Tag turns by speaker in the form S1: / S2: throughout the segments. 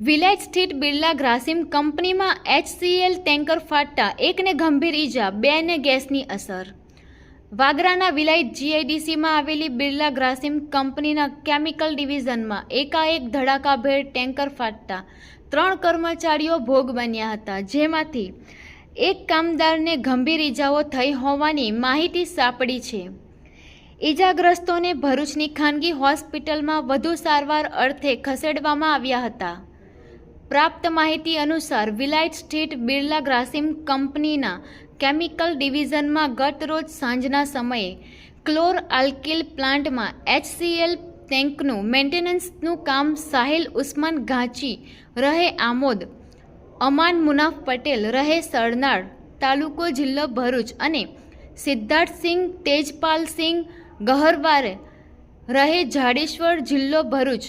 S1: Village સ્થિત બિરલા ગ્રાસિમ કંપનીમાં HCl tanker ફાટતા એકને ગંભીર ઈજા, બેને ગેસની અસર. વાગરાના વિલાયત જીઆઈડીસીમાં આવેલી બિરલા ગ્રાસિમ કંપનીના કેમિકલ ડિવિઝનમાં એકાએક ધડાકાભેર ટેન્કર ફાટતા ત્રણ કર્મચારીઓ ભોગ બન્યા હતા, જેમાંથી એક કામદારને ગંભીર ઈજાઓ થઈ હોવાની માહિતી સાંપડી છે. ઈજાગ્રસ્તોને ભરૂચની ખાનગી હોસ્પિટલમાં વધુ સારવાર અર્થે ખસેડવામાં આવ્યા હતા. પ્રાપ્ત માહિતી અનુસાર વિલાયત સ્ટેટ બિરલા ગ્રાસિમ કંપનીના કેમિકલ ડિવિઝનમાં ગત રોજ સાંજના સમયે ક્લોર આલ્કિલ પ્લાન્ટમાં એચસીએલ ટેન્કનું મેન્ટેનન્સનું કામ સાહિલ ઉસ્માન ઘાંચી રહે આમોદ, અમાન મુનાફ પટેલ રહે સરનાળ તાલુકો જિલ્લો ભરૂચ અને સિદ્ધાર્થસિંહ તેજપાલસિંહ ગહરવારે રહે જાડેશ્વર જિલ્લો ભરૂચ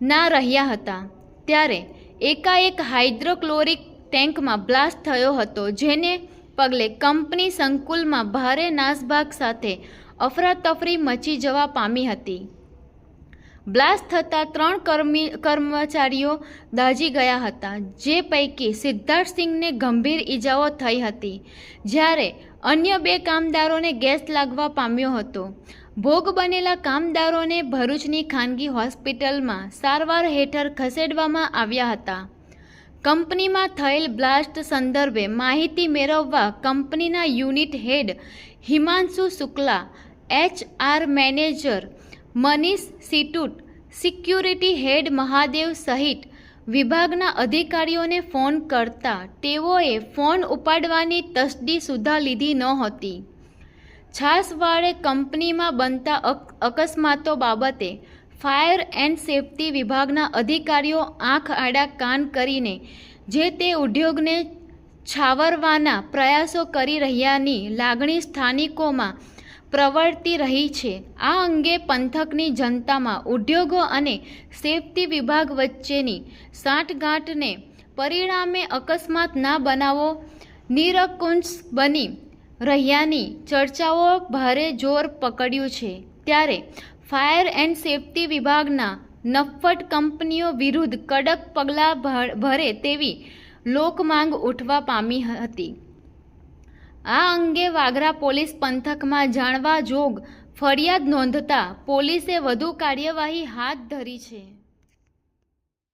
S1: ના રહ્યા હતા. ત્યારે એકાએક હાઇડ્રોક્લોરિક ટેન્કમાં બ્લાસ્ટ થયો હતો, જેને પગલે કંપની સંકુલમાં ભારે નાસભાગ સાથે અફરાતફરી મચી જવા પામી હતી. બ્લાસ્ટ થતાં ત્રણ કર્મી, કર્મચારીઓ દાઝી ગયા હતા, જે પૈકી સિદ્ધાર્થસિંહને ગંભીર ઈજાઓ થઈ હતી, જ્યારે અન્ય બે કામદારોને ગેસ લાગવા પામ્યો હતો. ભોગ બનેલા કામદારોને ભરૂચની ખાનગી હોસ્પિટલમાં સારવાર હેઠળ ખસેડવામાં આવ્યા હતા. કંપનીમાં થયેલ બ્લાસ્ટ સંદર્ભે માહિતી મેળવવા કંપનીના unit head Himanshu Shukla HR manager Manish સિટુટ, security head Mahadev સહિત વિભાગના અધિકારીઓને ફોન કરતા તેઓએ ફોન ઉપાડવાની તસદી સુધા લીધી નહોતી છાસવાળે કંપનીમાં બનતા અકસ્માતો બાબતે ફાયર એન્ડ સેફટી વિભાગના અધિકારીઓ આંખ આડા કાન કરીને જે તે ઉદ્યોગને છાવરવાના પ્રયાસો કરી રહ્યાની લાગણી સ્થાનિકોમાં પ્રવર્તી રહી છે. આ અંગે પંથકની જનતામાં ઉદ્યોગો અને સેફ્ટી વિભાગ વચ્ચેની સાંઠગાંઠને પરિણામે અકસ્માત ના બનાવો નિરકુંશ બની રહ્યાની ચર્ચાઓ ભારે જોર પકડ્યું છે. ત્યારે ફાયર એન્ડ સેફ્ટી વિભાગના નફ્ફટ કંપનીઓ વિરુદ્ધ કડક પગલાં ભરે તેવી લોકમાંગ ઉઠવા પામી હતી. આ અંગે વાગરા પોલીસ પંથકમાં જાણવા જોગ ફરિયાદ નોંધતા પોલીસે વધુ કાર્યવાહી હાથ ધરી છે.